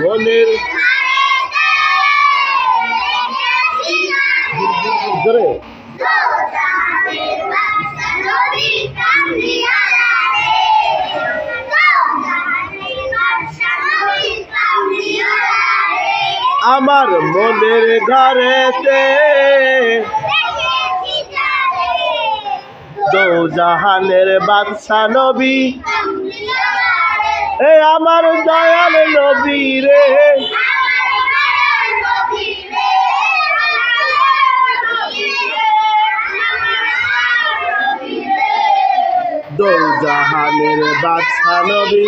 মনের জোরে। আমার মনের ঘরেতে দৌজাহানের বাদশা নবী। এ আমার দয়াল নবী রে দৌজাহানের বাদশা নবী।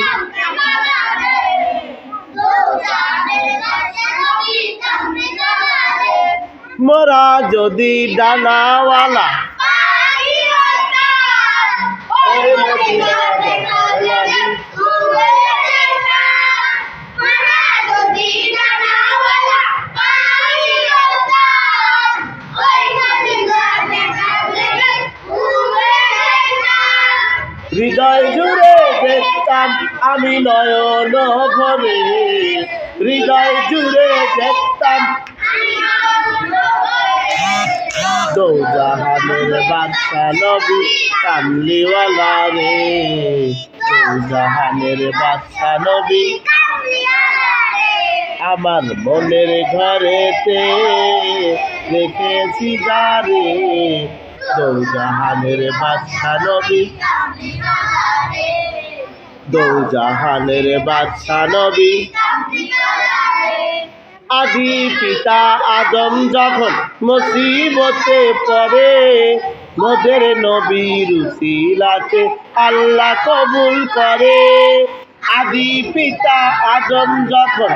মোরা যদি ডানাওয়ালা হৃদয় জুড়ে দেখতাম আমি নয়ন ভরে। হৃদয় জুড়ে দেখতাম দৌজাহানের বাদশা নবী কামলিওয়ালা রে। দৌজাহানের বাদশা নবী আমার মনের ঘরেতে রেখেছি যারে দৌজাহানের বাদশা নবী। দৌজাহানের বাদশা নবী। আদি পিতা আদম যখন মুসিবতে পড়ে, মোদের নবীর উসিলাতে আল্লাহ কবুল করে। আদি পিতা আদম যখন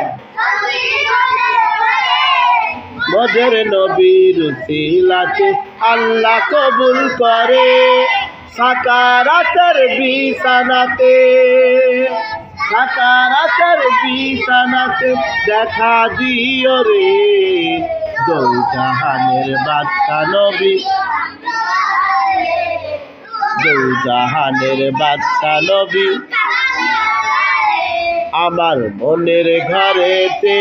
মোদের নবীর উসিলাতে আল্লাহ কবুল করে। সাকারাতের বিছানাতে সাকারাতের বিছানাতে দেখা দিও রে। দৌজাহানের বাদশা নবী দৌজাহানের বাদশা নবী, আমার মনের ঘরেতে